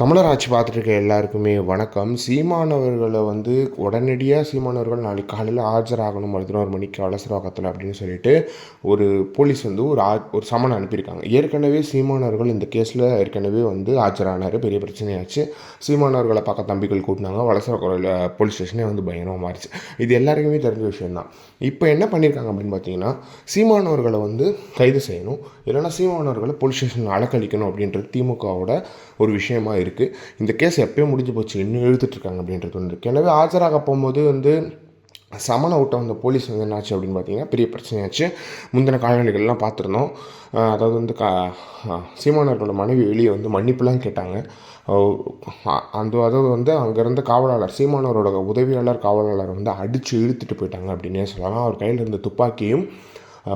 தமிழர் ஆட்சி பார்த்துட்டு இருக்க எல்லாருக்குமே வணக்கம். சீமானவர்களை வந்து உடனடியாக சீமானவர்கள் நாளைக்கு காலையில் ஆஜராகணும் பதினோரு மணிக்கு அவசரவாக்கத்தில் அப்படின்னு சொல்லிட்டு ஒரு போலீஸ் வந்து ஒரு ஆ ஒரு சமன் அனுப்பியிருக்காங்க. ஏற்கனவே சீமானவர்கள் இந்த கேஸில் ஏற்கனவே வந்து ஆஜரானார். பெரிய பிரச்சனையாச்சு. சீமானவர்களை பார்க்க தம்பிகள் கூட்டினாங்க. வலசரக்குறையில் போலீஸ் ஸ்டேஷனே வந்து பயங்கரமாக மாறிச்சு. இது எல்லாருக்குமே தெரிஞ்ச விஷயம்தான். இப்போ என்ன பண்ணியிருக்காங்க அப்படின்னு பார்த்தீங்கன்னா சீமானவர்களை வந்து கைது செய்யணும். இல்லைன்னா சீமானவர்களை போலீஸ் ஸ்டேஷனில் அலக்கழிக்கணும் அப்படின்றது திமுகவோட ஒரு விஷயமா இருக்குது இந்த கேஸ் எப்போயும் முடிஞ்சு போச்சு இன்னும் எழுதிட்டுருக்காங்க அப்படின்றது ஒன்று இருக்குது எனவே ஆஜராக போகும்போது வந்து சமனை விட்ட வந்த போலீஸ் வந்து என்னாச்சு அப்படின்னு பார்த்தீங்கன்னா பெரிய பிரச்சனையாச்சு. முந்தின காலநிலைகள்லாம் பார்த்துருந்தோம். அதாவது வந்து கா சீமானர்களோட சீமானவர்களோட மனைவி வெளியே வந்து மன்னிப்புலாம் கேட்டாங்க. அந்த அதாவது வந்து அங்கேருந்து காவலாளர் சீமானவரோட உதவியாளர் காவலாளர் வந்து அடித்து இழுத்துட்டு போயிட்டாங்க அப்படின்னே சொல்லலாம். அவர் கையில் இருந்த துப்பாக்கியும்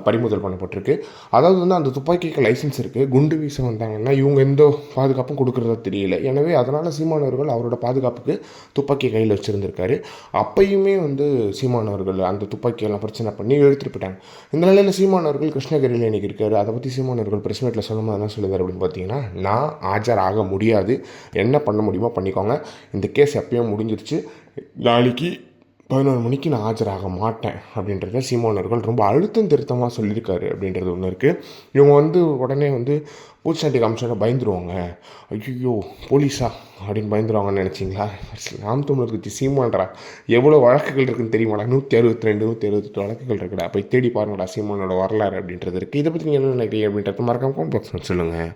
பறிமுதல் பண்ணப்பட்டிருக்கு. அதாவது வந்து அந்த துப்பாக்கிக்கு லைசன்ஸ் இருக்குது குண்டு வீச வந்தாங்கன்னா இவங்க எந்த பாதுகாப்பும் கொடுக்குறதா தெரியல. எனவே அதனால் சீமானவர்கள் அவரோட பாதுகாப்புக்கு துப்பாக்கி கையில் வச்சுருந்துருக்காரு. அப்பயுமே வந்து சீமானவர்கள் அந்த துப்பாக்கியெல்லாம் பிரச்சனை பண்ணி இழுத்துட்டு போயிட்டாங்க. இந்த நிலையில் சீமானவர்கள் கிருஷ்ணகிரியில் இன்றைக்கி இருக்காரு. அதை பற்றி சீமானவர்கள் பிரஸ் மீட்டில் சொல்லும்போது என்ன சொல்லுவார் அப்படின்னு பார்த்தீங்கன்னா நான் ஆஜராக முடியாது. என்ன பண்ண முடியுமோ பண்ணிக்கோங்க. இந்த கேஸ் எப்பயும் முடிஞ்சிருச்சு. நாளைக்கு பதினோரு மணிக்கு நான் ஆஜராக மாட்டேன் அப்படின்றத சீமானவர்கள் ரொம்ப அழுத்தம் திருத்தமாக சொல்லியிருக்காரு அப்படின்றது ஒன்று இருக்குது இவங்க வந்து உடனே வந்து பூச்சாண்டி காமிச்சோட பயந்துருவாங்க. ஐயோ போலீஸா? அப்படின்னு பயந்துருவாங்கன்னு நினச்சிங்களா? நாம் தமிழர் கட்சி சீமான்றா? எவ்வளோ வழக்குகள் இருக்குன்னு தெரியுமாடா? நூற்றி அறுபத்தி ரெண்டு நூற்றி அறுபத்தெட்டு வழக்குகள் இருக்குடா. போய் தேடி பாருங்கடா சீமானோட வரலாறு அப்படின்றது இருக்குது இதை பற்றி நீங்கள் என்ன நினைக்கிறீங்க அப்படின்றத மறக்காம comment சொல்லுங்கள்